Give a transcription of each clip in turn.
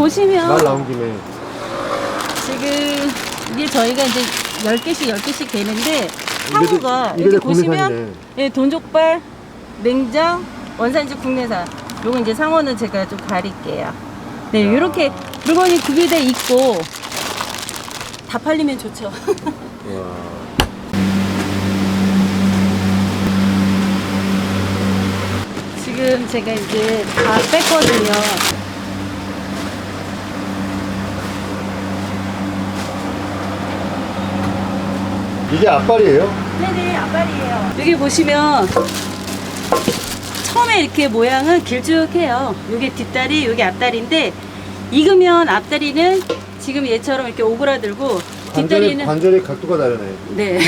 보시면 말 나온 김에 지금 이게 저희가 이제 10개씩 10개씩 되는데 상호가 이게 이렇게 다 보시면 국내산이네. 예, 돈족발, 냉장, 원산지 국내산. 요거 이제 상호는 제가 좀 가릴게요. 네, 이렇게 물건이 구비돼 있고 다 팔리면 좋죠. 와. 지금 제가 이제 다 뺐거든요. 이게 앞발이에요? 네네, 앞발이에요. 여기 보시면 처음에 이렇게 모양은 길쭉해요. 요게 뒷다리, 요게 앞다리인데 익으면 앞다리는 지금 얘처럼 이렇게 오그라들고 관절의, 뒷다리는 관절의 각도가 다르네. 네.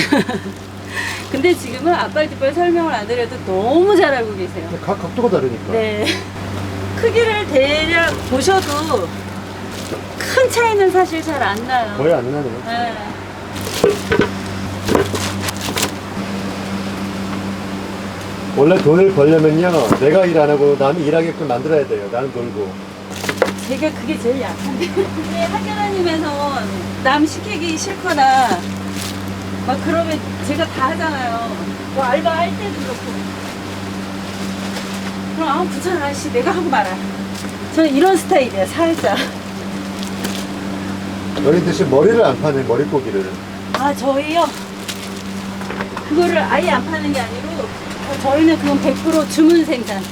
근데 지금은 앞발 뒷발 설명을 안 드려도 너무 잘 알고 계세요. 각 각도가 다르니까. 네. 크기를 대략 보셔도 큰 차이는 사실 잘 안 나요. 거의 안 나네요. 네. 원래 돈을 벌려면요, 내가 일 안 하고 남이 일하게끔 만들어야 돼요. 나는 놀고. 제가 그게 제일 약한데. 근데 학교 다니면서 남 시키기 싫거나 막 그러면 제가 다 하잖아요. 뭐 알바 할 때도 그렇고. 그럼 아무 귀찮아, 씨. 내가 하고 말아. 저는 이런 스타일이에요, 살짝. 여기 대신 머리를 안 파네, 머릿고기를. 아, 저희요? 그거를 아예 안 파는 게 아니고, 저희는 그건 100% 주문 생산.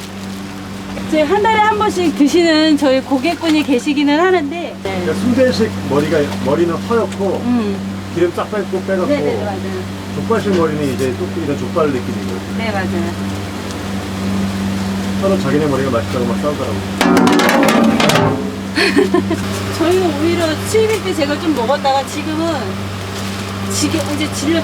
저희 한 달에 한 번씩 드시는 저희 고객분이 계시기는 하는데, 네. 그러니까 순대식 머리가, 머리는 허옇고, 음. 기름 쫙 빼고 빼갖고, 네네, 맞아요. 족발식 머리는 이제 또 이런 족발 느낌이고, 네, 맞아요. 서로 자기네 머리가 맛있다고 막 싸우더라고. 저희는 오히려 수입일 때 제가 좀 먹었다가 지금은 지게 이제 질렸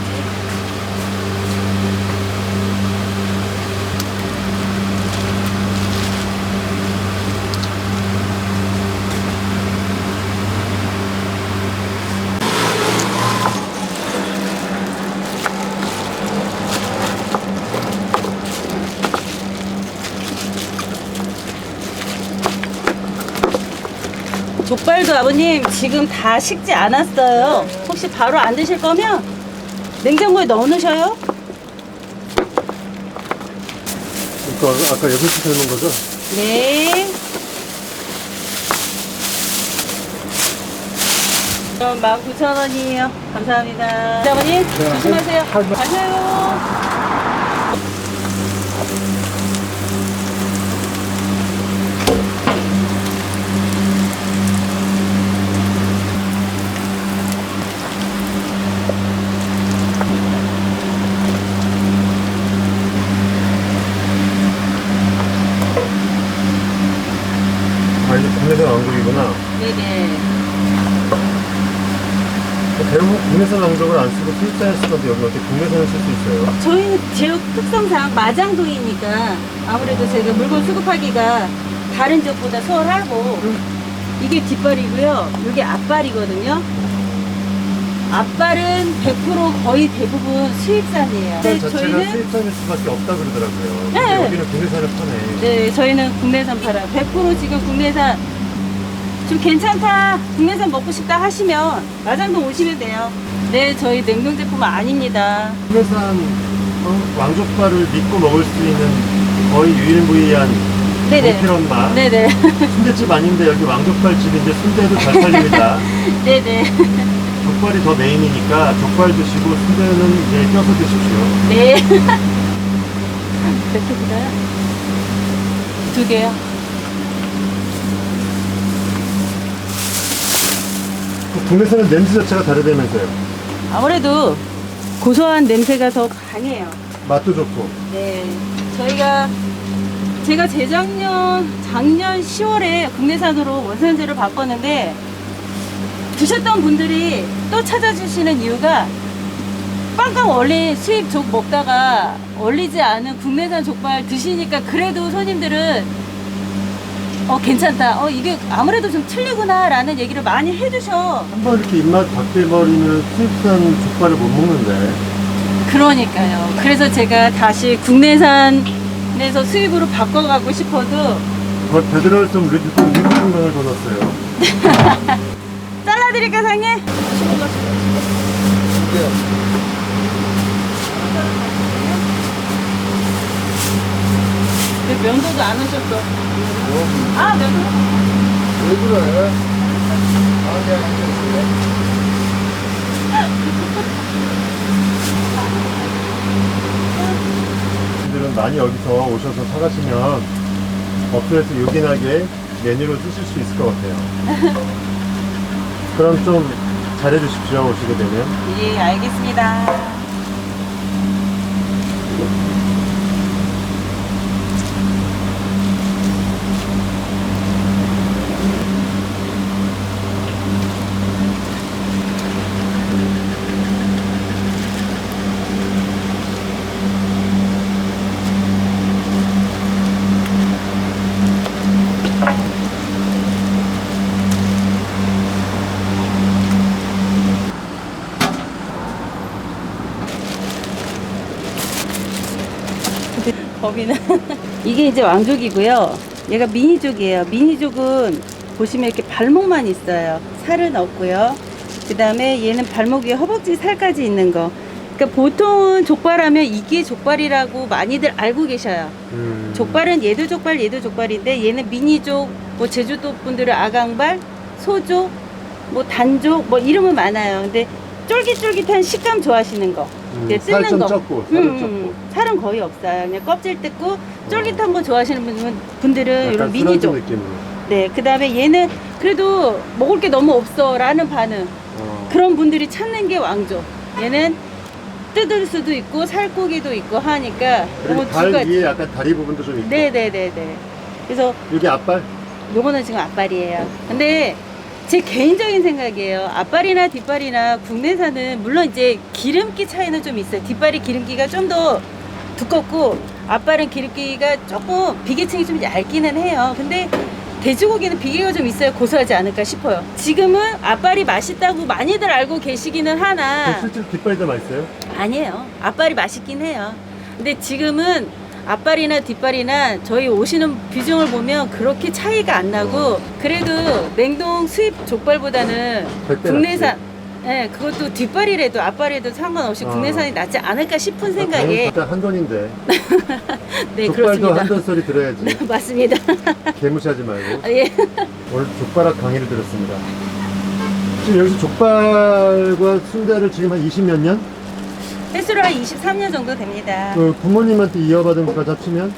족발도 아버님 지금 다 식지 않았어요. 혹시 바로 안 드실 거면 냉장고에 넣어 놓으셔요. 이거 아까 6시 삶은 거죠? 네. 그럼 19,000원이에요. 감사합니다. 자, 아버님 조심하세요. 할- 가세요. 네네. 대부분 국내산 왕족을 안 쓰고 수입산을 쓰던데 여기 어떻게 국내산을 쓸 수 있어요? 저희는 지역 특성상 마장동이니까 아무래도 제가 물건 수급하기가 다른 지역보다 수월하고 이게 뒷발이고요. 이게 앞발이거든요. 앞발은 100% 거의 대부분 수입산이에요. 그 네, 자체가 저희는 수입산일 수밖에 없다 그러더라고요. 근데 네. 여기는 국내산을 파네. 네, 저희는 국내산 팔아요. 100% 지금 국내산 좀 괜찮다, 국내산 먹고 싶다 하시면 마장동 오시면 돼요. 네, 저희 냉동 제품 아닙니다. 국내산 어, 왕족발을 믿고 먹을 수 있는 거의 유일무이한 네네. 맛. 네네. 순대집 아닌데 여기 왕족발집인데 순대도 잘 팔립니다. 네네. 족발이 더 메인이니까 족발 드시고 순대는 이제 껴서 드십시오. 네. 몇 개인가요? 두 개요. 국내산은 냄새 자체가 다르다면서요. 아무래도 고소한 냄새가 더 강해요. 맛도 좋고. 네. 저희가 제가 재작년 작년 10월에 국내산으로 원산지를 바꿨는데 드셨던 분들이 또 찾아주시는 이유가 빵빵 원래 수입 족 먹다가 얼리지 않은 국내산 족발 드시니까 그래도 손님들은 어 괜찮다. 어 이게 아무래도 좀 틀리구나라는 얘기를 많이 해주셔. 한번 이렇게 입맛 바뀌어버리면 수입산 족발을 못 먹는데. 그러니까요. 그래서 제가 다시 국내산에서 수입으로 바꿔가고 싶어도 그 베드럴 좀 리뷰 리뷰 더 넣었어요. 잘라드릴까 상해? 면도도 안 하셨어. 아 면도. 왜 그래? 아니, 아니, 분들은 많이 여기서 오셔서 사가시면 어플에서 요긴하게 메뉴를 쓰실 수 있을 것 같아요. 그럼 좀 잘해주십시오, 오시게 되면. 예 알겠습니다. 거기는 이게 이제 왕족이고요. 얘가 미니족이에요. 미니족은 보시면 이렇게 발목만 있어요. 살은 없고요. 그 다음에 얘는 발목 위에 허벅지 살까지 있는 거. 그러니까 보통은 족발하면 이게 족발이라고 많이들 알고 계셔요. 음. 족발은 얘도 족발, 얘도 족발인데 얘는 미니족, 뭐 제주도 분들은 아강발, 소족, 뭐 단족, 뭐 이름은 많아요. 근데 쫄깃쫄깃한 식감 좋아하시는 거. 음, 이제 살 뜯는 좀 거. 적고, 살은 음, 적고. 음, 살은 거의 없어요. 그냥 껍질 뜯고 쫄깃한 거 좋아하시는 분들은, 분들은 이런 약간. 술안주 느낌으로. 네, 그 다음에 얘는 그래도 먹을 게 너무 없어 라는 반응. 어. 그런 분들이 찾는 게 왕족. 얘는 뜯을 수도 있고 살코기도 있고 하니까 그리고 너무 발. 위에 약간 다리 부분도 좀 있고. 네 네 네 네. 그래서 여기 앞발? 요거는 지금 앞발이에요. 근데 제 개인적인 생각이에요. 앞발이나 뒷발이나 국내산은 물론 이제 기름기 차이는 좀 있어요. 뒷발이 기름기가 좀 더 두껍고 앞발은 기름기가 조금 비계층이 좀 얇기는 해요. 근데 돼지고기는 비계가 좀 있어야 고소하지 않을까 싶어요. 지금은 앞발이 맛있다고 많이들 알고 계시기는 하나 실제로 뒷발이 더 맛있어요? 아니에요. 앞발이 맛있긴 해요. 근데 지금은 앞발이나 뒷발이나 저희 오시는 비중을 보면 그렇게 차이가 안 나고 그래도 냉동 수입 족발보다는 국내산 예, 그것도 뒷발이라도 앞발이라도 상관없이 아. 국내산이 낫지 않을까 싶은 생각에 일단 한 돈인데. 네 족발도 그렇습니다. 한돈 소리 들어야지. 맞습니다. 개무시하지 말고. 아, 예. 오늘 족발학 강의를 들었습니다. 지금 여기서 족발과 순대를 지금 한 20몇 년? 횟수로 한 23년 정도 됩니다. 그 부모님한테 이어받은 것까지 합치면?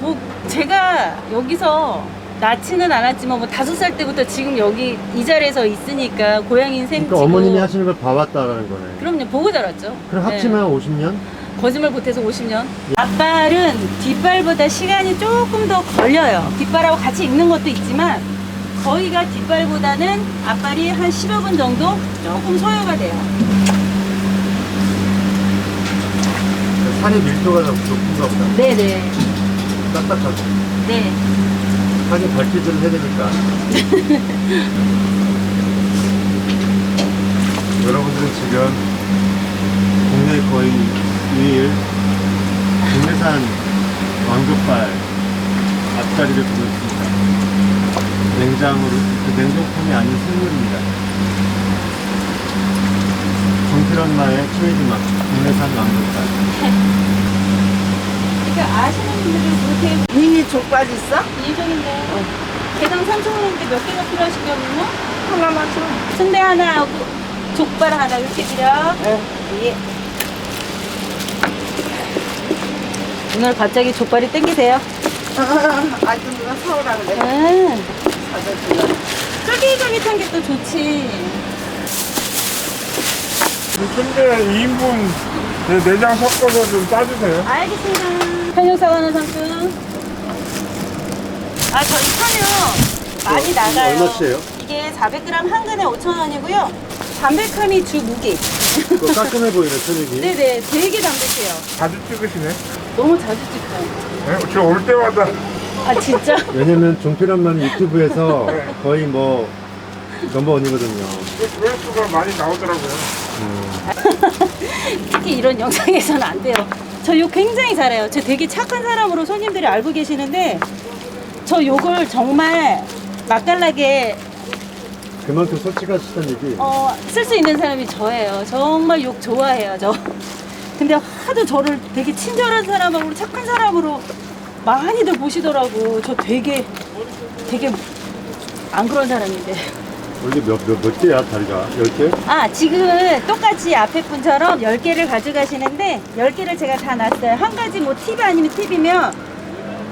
뭐 제가 여기서 낳지는 않았지만 뭐 다섯 살 때부터 지금 여기 이 자리에서 있으니까 고향인 셈치고 그러니까 어머님이 하시는 걸 봐왔다라는 거네. 그럼요 보고 자랐죠 그럼 네. 합치면 50년? 거짓말 못해서 50년 앞발은 뒷발보다 시간이 조금 더 걸려요 뒷발하고 같이 익는 것도 있지만 거의가 뒷발보다는 앞발이 한 10여 분 정도 조금 소요가 돼요 살의 밀도가 좀 높은가 보다. 네네 딱딱하고. 네 하긴 발기질을 해야 되니까. 여러분들은 지금 국내 거의 유일 국내산 왕족발 앞자리를 보고 있습니다. 냉장으로, 그 냉동품이 아닌 생물입니다. 정필엄마의 트레이드마크, 국내산 왕족발. 그러니까 아시는 분들은 그렇게 미니 족발 있어? 예정인데 개당 3,000원인데 몇 개가 필요하신 경우는 하나만 줘. 순대 하나 하고 족발 하나 이렇게 드려. 네. 예. 오늘 갑자기 족발이 땡기세요? 아주 누가 사오라 그래. 응. 사줬구나. 쫄깃쫄깃한 게 또 좋지. 근데 2인분 내장 섞어서 좀 짜주세요. 알겠습니다. 편육 사과는 상품. 아, 저희 편육 많이 이거 나가요. 얼마치예요? 이게 400g 한 근에 5,000원이고요. 담백함이 주 무게. 그거 깔끔해 보이네, 천육이. 네네, 되게 담백해요. 자주 찍으시네. 너무 자주 찍어요. 네? 저올 때마다 아, 진짜? 왜냐면 종필엄마는 유튜브에서 거의 뭐 넘버원이거든요. 조회수가 많이 나오더라고요. 특히 이런 영상에서는 안 돼요. 저 욕 굉장히 잘해요. 저 되게 착한 사람으로 손님들이 알고 계시는데 저 욕을 정말 맛깔나게 그만큼 솔직하시다는 얘기. 어, 쓸 수 있는 사람이 저예요. 정말 욕 좋아해요, 저. 근데 하도 저를 되게 친절한 사람하고 착한 사람으로 많이들 보시더라고. 저 되게, 되게 안 그런 사람인데. 원래 몇, 몇, 몇 개야, 다리가? 열 개? 아, 지금은 똑같이 앞에 분처럼 10개를 가져가시는데, 10개를 제가 다 놨어요. 한 가지 뭐 팁이 아니면 팁이면,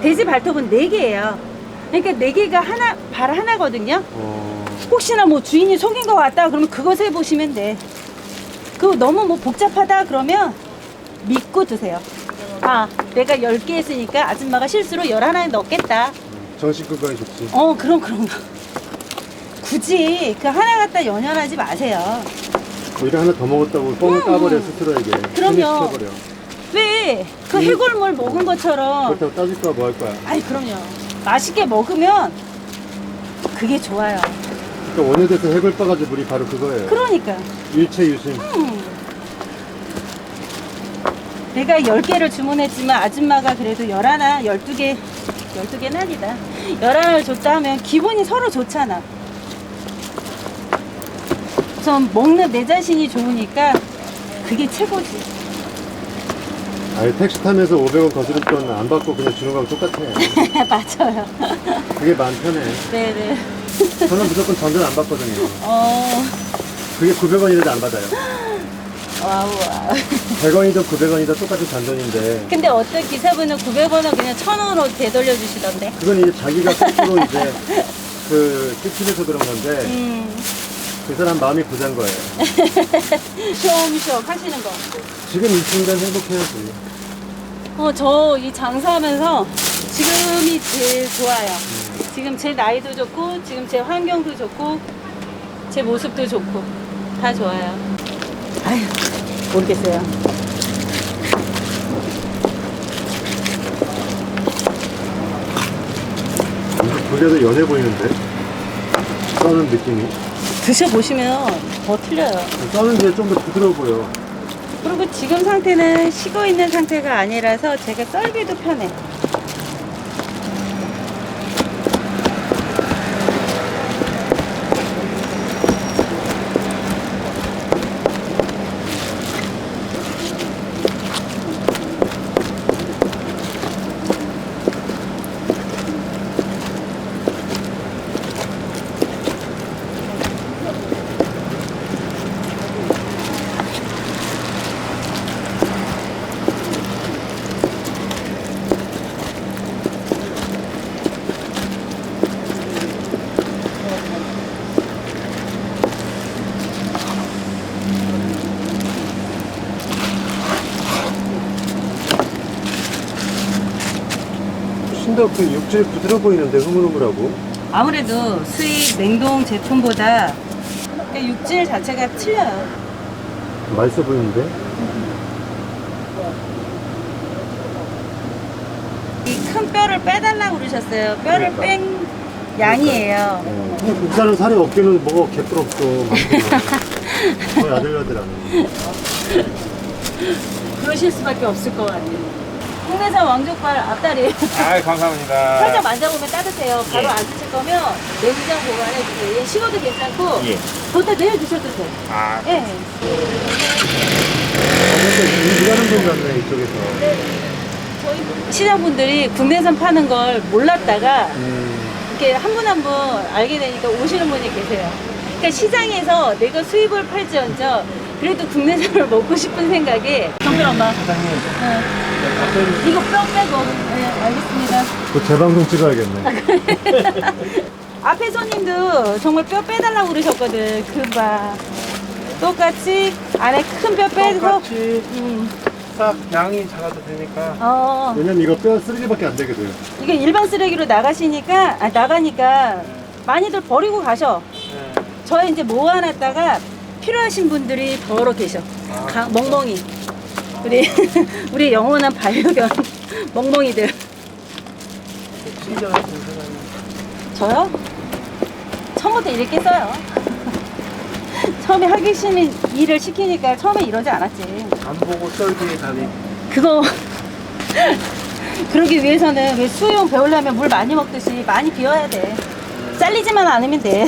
돼지 발톱은 4개예요. 그러니까 4개가 하나, 발 하나거든요. 어, 혹시나 뭐 주인이 속인 것 같다 그러면 그것 해보시면 돼. 그 너무 뭐 복잡하다 그러면 믿고 드세요. 아, 내가 10개 했으니까 아줌마가 실수로 11에 넣겠다. 정식 건강에 좋지. 어, 그럼, 그럼. 굳이 그 하나 갖다 연연하지 마세요. 오히려 하나 더 먹었다고 뻥을 까버려, 스스로에게. 음. 그럼요. 시켜버려. 왜? 그 해골물 먹은 것처럼. 그렇다고 따질 거야, 뭐 할 거야. 아이, 그럼요. 맛있게 먹으면 그게 좋아요. 그러니까 원효대에서 해골 빠가지 물이 바로 그거예요. 그러니까. 일체 유심. 음. 내가 10개를 주문했지만 아줌마가 그래도 11, 12개, 12개는 아니다. 11을 줬다 하면 기분이 서로 좋잖아. 전 먹는 내 자신이 좋으니까 그게 최고지. 아니, 택시 타면서 500원 거스름 돈 안 받고 그냥 주는 거하고 똑같아. 맞아요. 그게 마음 편해. 네네. 저는 무조건 전전 안 받거든요. 어, 그게 900원이라도 안 받아요. 와우, 와우. 100원이든 900원이든 똑같은 잔돈인데 근데 어떤 기사분은 900원을 그냥 1000원으로 되돌려 주시던데. 그건 이제 자기가 스스로 이제 그 뜻집에서 그런 건데 음, 그 사람 마음이 부자인 거예요. 쇼음쇼 하시는 거. 지금 이 순간 행복해야지. 어, 저 이 장사하면서 지금이 제일 좋아요. 지금 제 나이도 좋고, 지금 제 환경도 좋고, 제 모습도 좋고, 다 좋아요. 아휴, 모르겠어요. 그래도 연해 보이는데 써는 느낌이 드셔보시면 더 틀려요. 써는 게 좀 더 부드러워 보여. 그리고 지금 상태는 식어 있는 상태가 아니라서 제가 썰기도 편해. 더 그 육질 부드러워 보이는데 흐물흐물하고 아무래도 수입 냉동 제품보다 그 육질 자체가 틀려요. 맛있어 보이는데 이 큰 뼈를 빼달라고 그러셨어요. 뼈를 그러니까. 뺀 양이에요. 어, 근데 국산은 살이 없기는 뭐가 개뿔 없어. 거의 아들아들하네. 그러실 수밖에 없을 것 같아요. 국내산 왕족발 앞다리 아 감사합니다. 살짝 만져보면 따뜻해요. 바로 예. 안 드실 거면 냉장 보관해 주세요. 얘 식어도 괜찮고 예. 뒀다 내일 드셔도 돼요. 아 예. 근데 일하는 분 같네 이쪽에서. 저희 시장분들이 국내산 파는 걸 몰랐다가 음, 이렇게 한 분 한 분 알게 되니까 오시는 분이 계세요. 그러니까 시장에서 내가 수입을 팔지언정 그래도 국내산을 먹고 싶은 생각에 정글 엄마. 사장님, 응. 이거 뼈 빼고. 네, 알겠습니다. 그 재방송 찍어야겠네. 앞에 손님도 정말 뼈 빼달라고 그러셨거든. 금방. 똑같이 안에 큰 뼈 빼고. 똑같이 음. 딱 양이 작아도 되니까. 어. 왜냐면 이거 뼈 쓰레기밖에 안 되거든. 이게 일반 쓰레기로 나가시니까, 아, 나가니까 많이들 버리고 가셔. 네. 저희 이제 모아놨다가 필요하신 분들이 더러 계셔. 가- 멍멍이. 우리, 우리 영원한 반려견 멍멍이들. 저요? 처음부터 이렇게 써요. 처음에 하기 싫은 일을 시키니까 처음에 이러지 않았지. 안 보고 썰기에 다니. 그거 그러기 위해서는 왜 수영 배우려면 물 많이 먹듯이 많이 비워야 돼. 잘리지만 않으면 돼.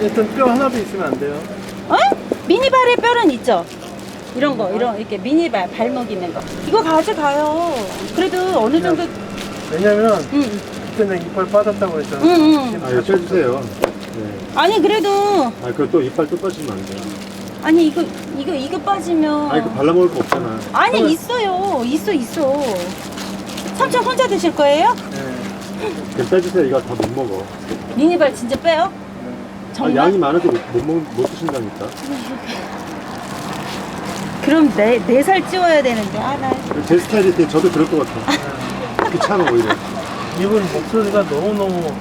일단 뼈 하나도 있으면 안 돼요. 어? 미니발에 뼈는 있죠? 이런 거, 이런, 이렇게 미니발, 발목 있는 거. 이거 가져가요. 그래도 어느 정도, 왜냐면 응, 그때는 이빨 빠졌다고 했잖아. 응, 응. 아, 이거 빼주세요. 네. 아니, 그래도, 아, 그거 또 이빨 또 빠지면 안 돼요. 아니, 이거, 이거, 이거 빠지면. 아, 이거 발라먹을 거 없잖아. 아니, 있어요. 있어, 있어. 삼촌 혼자 드실 거예요? 네. 그럼 빼주세요. 이거 다 못 먹어. 미니발 진짜 빼요? 아, 정말? 양이 많아도 못, 못, 먹- 못 드신다니까. 그럼 네, 네살 찌워야 되는데. 아, 나. 제 스타일이 되게 저도 그럴 것 같아. 귀찮아, 오히려. 이분 목소리가 너무너무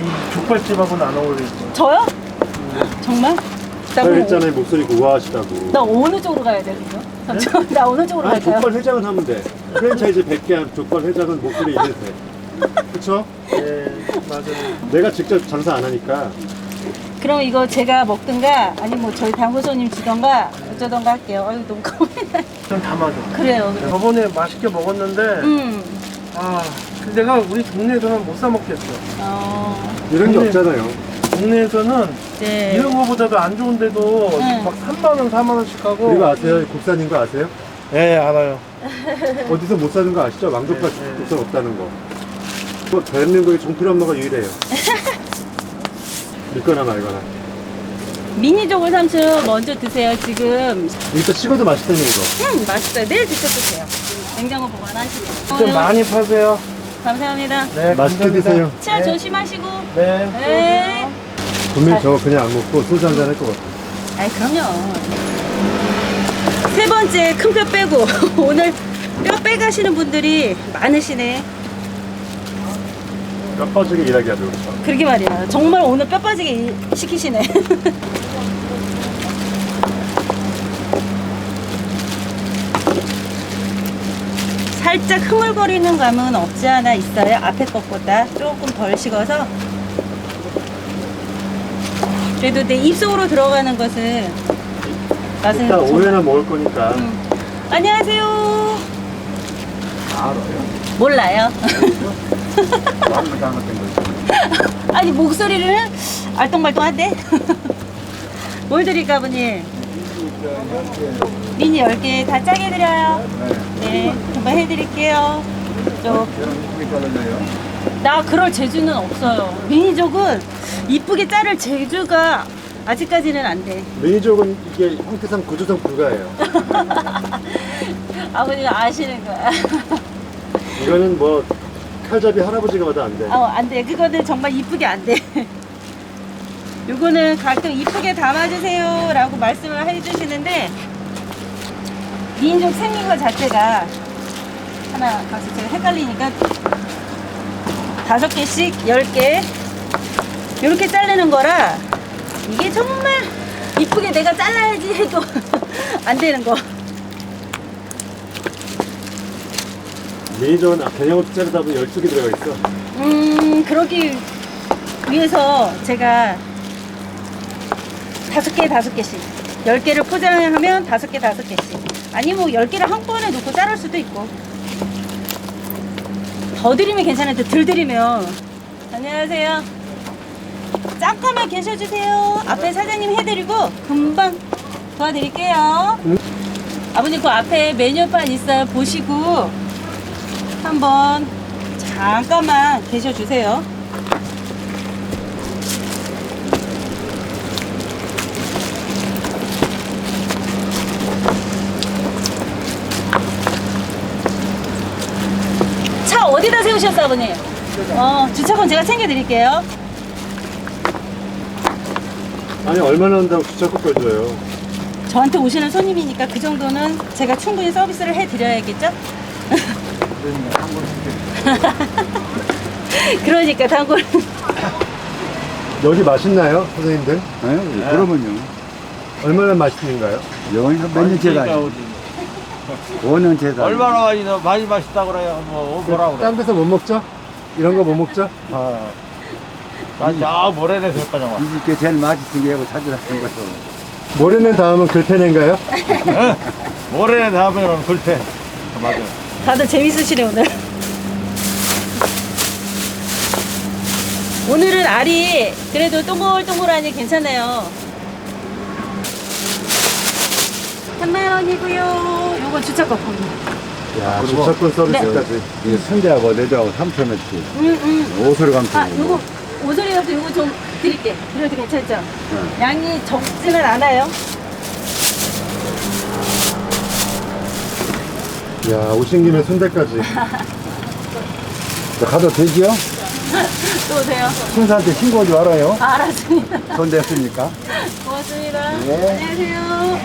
이 족발집하고는 안 어울리고. 저요? 정말? 나, 그럼 했잖아요. 목소리 우아하시다고. 나 어느 쪽으로 가야 돼, 그죠? 삼촌, 나 어느 쪽으로 아니, 갈까요? 족발 회장은 하면 돼. 프랜차이즈 100개 한 족발 회장은 목소리 이래도 돼. 그쵸? 네, 맞아요. 내가 직접 장사 안 하니까. 그럼 이거 제가 먹든가, 아니 뭐 저희 당구 손님 주던가, 어쩌던가 할게요. 아유, 너무 고민해. 전다 맞아. 그래요, 그래요. 저번에 맛있게 먹었는데, 음, 아, 근데 내가 우리 동네에서는 못 사 먹겠어. 어, 이런 게 근데- 없잖아요. 동네에서는 네. 이런 거보다도 안 좋은데도 네. 막 3만 원, 4만 원씩 하고. 그리고 아세요? 국산인 거 아세요? 네, 알아요. 어디서 못 사는 거 아시죠? 왕족과 네, 네. 국산 없다는 거. 뭐 대한민국에 종필 엄마가 유일해요. 믿거나 말거나. 미니족을 삼촌 먼저 드세요, 지금. 이거 식어도 맛있다는 거. 음, 맛있어요. 내일 드셔 드세요. 냉장고 보관하시고. 좀 많이 파세요. 감사합니다. 네, 맛있게 감사합니다. 드세요. 치아 네. 조심하시고. 네. 네. 분명히 저거 그냥 안 먹고 소주 한잔 할 것 같아. 아이, 그럼요. 세 번째 큰 뼈 빼고, 오늘 뼈 빼가시는 분들이 많으시네. 뼈 빠지게 일하게 하죠. 그러게 말이야. 정말 오늘 뼈 빠지게 일- 시키시네. 살짝 흐물거리는 감은 없지 않아 있어요. 앞에 것보다 조금 덜 식어서. 그래도 내 입속으로 들어가는 것은 맛은 일단 오해나 먹을 거니까. 음. 안녕하세요. 알아요. 몰라요. 잘못된 거지. 아니 목소리를 알똥말똥한데? 뭘 드릴까 아버님? 미니 10개 다 짜게 드려요 네 금방 해드릴게요 저, 나 그럴 재주는 없어요 미니족은 이쁘게 자를 재주가 아직까지는 안 돼 미니족은 이게 형태상 구조상 불가해요. 아버님 아시는 거야 이거는 뭐 칼잡이 할아버지가 봐도 안 돼. 어, 안 돼. 그거는 정말 이쁘게 안 돼. 요거는 가끔 이쁘게 담아주세요 라고 말씀을 해주시는데 민족 생긴 것 자체가 하나 가서 제가 헷갈리니까 다섯 개씩 열 개 이렇게 자르는 거라 이게 정말 이쁘게 내가 잘라야지 해도 안 되는 거. 미니족은 개념 없이 자르다 보면 12개 들어가 있어. 음, 그러기 위해서 제가 다섯 개, 다섯 개씩. 열 개를 포장하면 다섯 개, 다섯 개씩. 아니, 뭐, 열 개를 한 번에 놓고 자를 수도 있고. 더 드리면 괜찮은데, 덜 드리면. 안녕하세요. 잠깐만 계셔주세요. 앞에 사장님 해드리고, 금방 도와드릴게요. 아버님, 그 앞에 메뉴판 있어요. 보시고, 한번 잠깐만 계셔 주세요. 차 어디다 세우셨어, 아버님? 어, 주차권 제가 챙겨드릴게요. 아니 얼마나 한다고 주차권 줘요. 저한테 오시는 손님이니까 그 정도는 제가 충분히 서비스를 해드려야겠죠? 그러니까 단골 여기 맛있나요, 선생님들? 네, 그러면요. 얼마나 맛있는가요? 여기서 몇 년째 다니 5년째 다니 얼마나 많이 더 많이 맛있다 그래요. 뭐 뭐라 그래. 딴 데서 못 먹죠? 이런 거 못 먹죠? 아, 난야 모래내서 했거든. 와. 이집게 제일 맛있은 게 하고 찾으라 는 거죠. 모래는 다음은 글패낸가요? 모래내 다음에는 불태. 맞아. 다들 재밌으시네 오늘 오늘은 알이 그래도 동글동글하니 괜찮아요. 3만 원이고요. 요거 주차거품. 야, 주차권 서비스까지. 이게 선대하고 내주하고 3,000원치. 음, 음. 오소리 감투. 아, 요거 오소리 같은 요거 좀 드릴게. 그래도 괜찮죠? 양이 적지는 않아요. 야, 오신 김에 순대까지. 가도 되지요? 또 오세요. 순사한테 신고하지 말아요. 아, 알았습니다. 손댔으니까. 고맙습니다. 네. 안녕하세요.